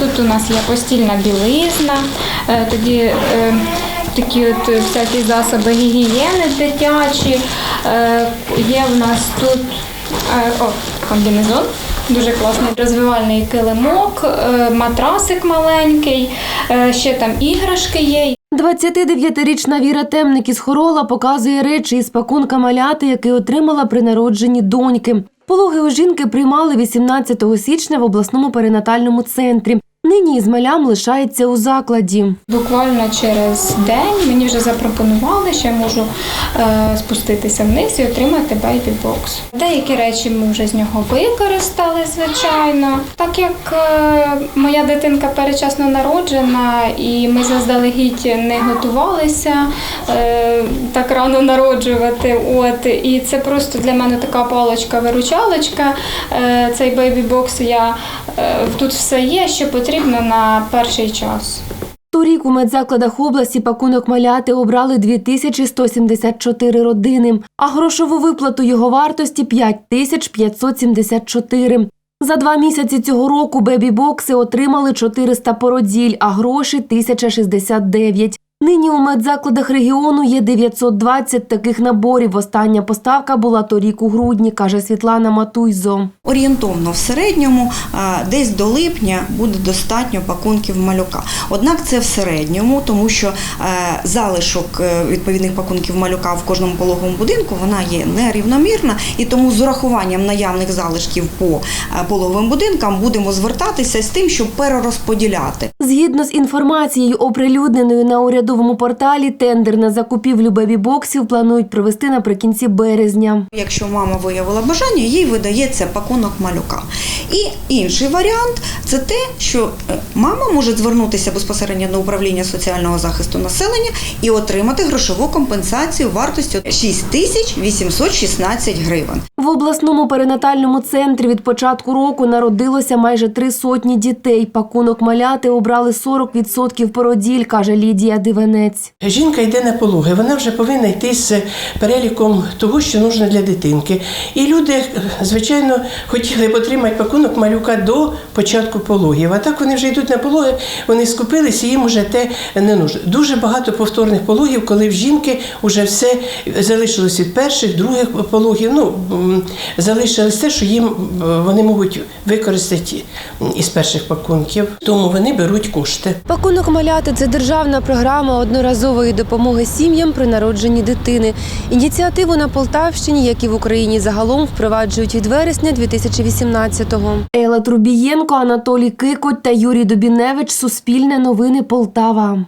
Тут у нас є постільна білизна, е, тоді е, такі от всякі засоби гігієни дитячі. Е, Є в нас тут о, комбінезон. Дуже класний розвивальний килимок, матрасик маленький, ще там іграшки є. 29-річна Віра Темник із Хорола показує речі із пакунка маляти, який отримала при народженні доньки. Пологи у жінки приймали 18 січня в обласному перинатальному центрі. Нині із малям лишається у закладі. Буквально через день мені вже запропонували, що я можу е, спуститися вниз і отримати бейбі-бокс. Деякі речі ми вже з нього використали, звичайно. Так як е, моя дитинка перечасно народжена, і ми заздалегідь не готувалися е, так рано народжувати. От і це просто для мене така палочка-виручалочка. Цей бейбі-бокс я тут все є, що потрібно на перший час. Торік у медзакладах області пакунок маляти обрали 2174 родини, а грошову виплату його вартості 5574. За два місяці цього року бебі-бокси отримали 400 породіль, а гроші 1069. Нині у медзакладах регіону є 920 таких наборів. Остання поставка була торік у грудні, каже Світлана Матуйзо. Орієнтовно в середньому десь до липня буде достатньо пакунків малюка. Однак це в середньому, тому що е, залишок е, відповідних пакунків малюка в кожному пологовому будинку вона є нерівномірна, і тому з урахуванням наявних залишків по е, пологовим будинкам будемо звертатися з тим, щоб перерозподіляти. Згідно з інформацією, оприлюдненою на урядовому порталі, тендер на закупівлю бебі-боксів планують провести наприкінці березня. Якщо мама виявила бажання, їй видається пакунок малюка. І інший варіант це те, що е, мама може звернутися безпосередньо до управління соціального захисту населення і отримати грошову компенсацію вартістю 6816 гривень. В обласному перинатальному центрі від початку року народилося майже три сотні дітей. Пакунок маляти обрали 40% породіль, каже Лідія Дивенець. Жінка йде на пологи, вона вже повинна йти з переліком того, що нужно для дитинки. І люди, звичайно, хотіли б отримати пакунок малюка до початку пологів. А так вони вже йдуть на пологи, вони скупилися, їм вже те не нужно. Дуже багато повторних пологів, коли в жінки вже все залишилось від перших, других пологів. Ну залишилось те, що їм вони можуть використати із перших пакунків. Тому вони беруть кошти. Пакунок маляти це державна програма одноразової допомоги сім'ям при народженні дитини. Ініціативу на Полтавщині, як і в Україні загалом, впроваджують від вересня 2018-го. Ела Трубієнко, Анатолій Кикоть та Юрій Дубіневич. Суспільне новини Полтава.